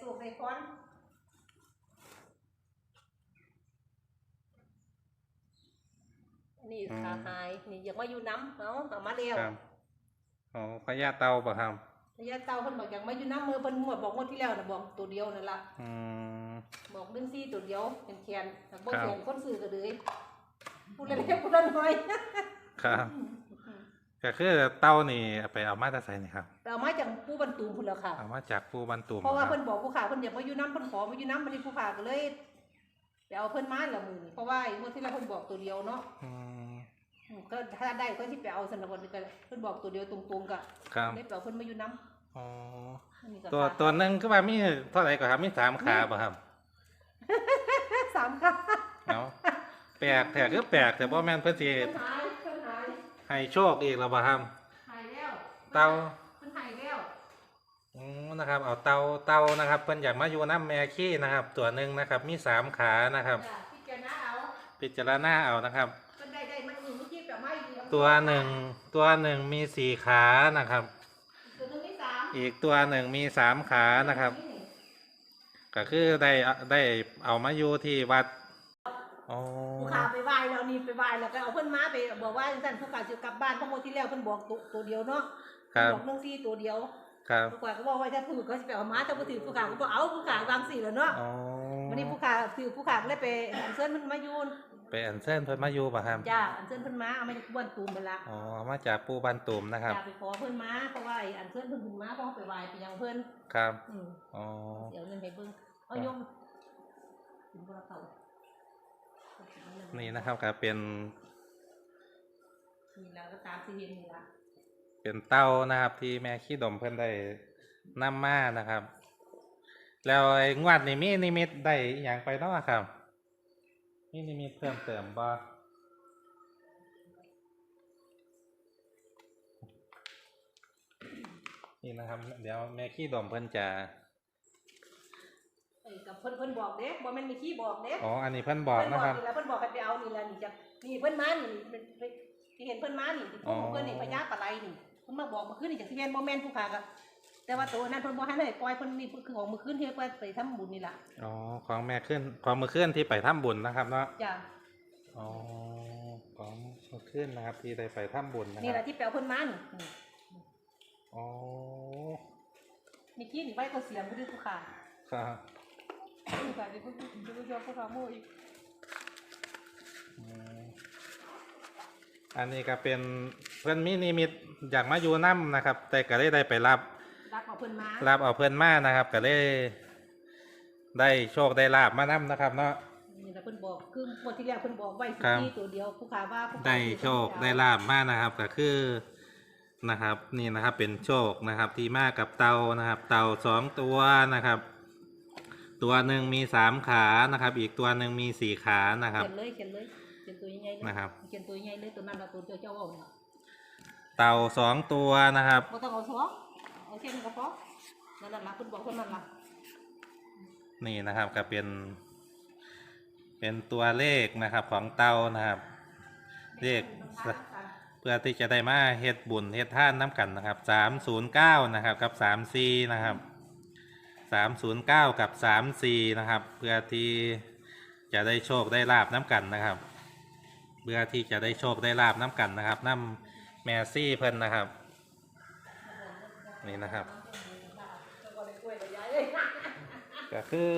สูบได้ค้อนนี่ขาหายนี่อยากมาอยู่น้ำเอาเอามาเร็วครับอ๋อพญาเตาบ่ครับระยะเตาเพิ่นบอกอยากมาอยู่น้ำมือเพิ่นหมดบอกงวดที่แล้วนะบอกตัวเดียวนั่นล่ะอืมบอกเรื่องซี่ตัวเดียวเป็นแคนแต่บ่ครับแคนคนซื้อก็เลยพูดเล็กๆพูดน้อยครับ ก็คือเตานี่ไปเอามาแต่ใส่นี่ครับๆแต่เอามาจากผู้บรรทุมพุ่นแล้วค่ะ เอามาจากปูบันตุมเพราะว่าคบเพิ่นบอกผู้ขาเพิ่นอยากมาอยู่น้ำเพิ่นขอมาอยู่น้ำบัดนี้ผู้ขาก็เลยไปเอาเพิ่นมาละมื้อนี้เพราะว่าไอ้งวดที่แล้วเพิ่นบอกตัวเดียวเนาะอืมอืมก็ถ้าได้ก็สิไปเอาสนับวันนี้ก็เพิ่นบอกตัวเดียวตรงๆก็ครับได้ไปเอาเพิ่นมาอยู่น้ำอ๋ออันนี้ก็ตัวขาตัวหนึงก็ว่ามีเท่าไหร่ก็ครับมีสามขาบ่ครับสามค่ะ เอาแปลกแถคือแปลกแต่บ่แม่นเพิ่นสิเพิ่นหายเพิ่นหาย ให้โชคอีกแล้วบ่ครับหายแล้วเตาเพิ่นหายแล้วอืมนะครับ เอาเตาเตานะครับเพิ่นอยากมาอยู่น้ำแม่ขี้นะครับ ตัวหนึ่งนะครับ มีสามขานะครับ จ้ะพิจารณาเอาพิจารณาเอานะครับเพิ่นได้ได้มันอื่นเมื่อกี้แบบไม่ดีเอาตัวหนึ่งตัวหนึ่งมีสี่ขานะครับ ตัวหนึงมีสามอีกตัวหนึ่งมีสามขานะครับ ก็คือได้ได้เอามาอยู่ที่วัด อ๋อ ผู้ขาไปไหว้แล้วนี่ไปไหว้แล้วก็เอาเพิ่นมาไปบอกว่าจังซั่นผู้ขาสิกลับบ้านเพราะงวดที่แล้วเพิ่นบอกตัวตัวเดียวเนาะครับบอกเรื่องซี่ตัวเดียวครับผู้ขาก็บอกว่าถ้าถือก็สิไปเอามาถ้าบ่ถือผู้ขาก็บอกเอาผู้ขาวางสี่แล้วเนาะอ๋อวันนี้ผู้ขาถือผู้ขาก็เลยไปอัญเชิญเพิ่นมาอยู่ไปอันเส้นเพิ่นมาอยู่ป่ะครับจ้าอัญเชิญเพิ่นมาเอามาจากบ้านตูมไปละอ๋อเอามาจากปูบันตุมนะครับจ้าไปขอเพิ่นมาเพราะว่าไอ้อัญเชิญเพิ่นเพิ่นมาเพราะเขาไปไหว้ไปยังเพิ่นครับอืมอ๋อเดี๋ยวเงินให้เบิ่งเอายมถึงบ่ละเขา นี่นะครับก็เป็นนี่แล้วก็ตามที่เห็นนี่ล่ะเป็นเต้านะครับที่แม่ขี้ดมเพิ่นได้นำมานะครับ แล้วไอ้งวดนี้มีนิมิตได้อหย่างไปเนาะครับมีนิมิตเพิ่มเติมบ่นี่นะครับ เดี๋ยวแม่ขี้ดมเพิ่นจะเอ้ย กับเพิ่นเพิ่นบอกเด้บ่แม่นมีขี้บอกเด้อ๋ออันนี้เพิ่นบอกนะครับเพิ่นบอกนี่แหละเพิ่นบอกให้ไปเอานี่แหละนี่จ้ะนี่เพิ่นมานี่เป็นเป็นที่เห็นเพิ่นมานี่ที่ผู้ของเพิ่นนี่พญาปลาไหลนี่เพิ่นมาบอกเมื่อคืนนี่จากที่แม่นบ่แม่นผู้ขาก็แต่ว่าตัวนั้นเพิ่นบ่ให้เลยปล่อยเพิ่นนี่คือของเมื่อคืนที่ไปไปทำบุญนี่ล่ะอ๋อของแม่ขึ้นของมือขึ้นที่ไปถ้ำบุญนะครับเนาะจ้ะอ๋อของมือขึ้นนะครับที่ได้ไปถ้ำบุญนะคนี่แหรัละบที่แปลเพิ่นมานี่นี่อ๋อมีขี้นี่ไว้ก็เสียงบ่ได้ผู้ขาครับ ผู้ขาสิเพิ่นเพิ่นยอมผู้ขาโมอีกอืมอันนี้ก็เป็นเพื่อนมีนิมิตอยากมาอยู่น้ำนะครับ แต่ก็ได้ได้ไปรับรับเอาเพิ่นมารับเอาเพื่อนมานะครับ ก็ได้ได้โชคได้ลาบมาน้ำนะครับ เนาะนี่แหละเพิ่นบอกคือหมดที่แล้วเพิ่นบอกไว้สิครับขี้ตัวเดียวผู้ขาว่าผู้ขาได้สิโชคได้ลาบมากนะครับ ก็คือนะครับ นี่นะครับเป็นโชคนะครับ ที่มากับเตานะครับ เตาสองตัวนะครับ ตัวหนึ่งมีสามขานะครับ อีกตัวหนึ่งมีสี่ขานะครับ เขียนเลยเขียนเลยเขียนตัวใหญ่ๆเลยนะครับ เขียนตัวใหญ่เลยตัวนั้นเราตัวเจ้าเจ้าเอาเนี่ยเตาสองตัวนะครับ บ่ต้องเอาซอกเอาแค่นี้ก็พอนั่นน่ะล่ะเพิ่นบอกเท่านั้นล่ะนี่นะครับก็เป็น เป็นตัวเลขนะครับของเตานะครับ เลข เพื่อที่จะได้มาเฮ็ดบุญเฮ็ดท่านน้ำกันนะครับสามศูนย์เก้านะครับ กับสามสี่นะครับ สามศูนย์เก้ากับสามสี่นะครับ เพื่อที่จะได้โชคได้ลาบน้ำกันนะครับ เพื่อที่จะได้โชคได้ลาบน้ำกันนะครับน้ำแมซี่เพิ่นนะครับ นี่นะครับ ก็คือ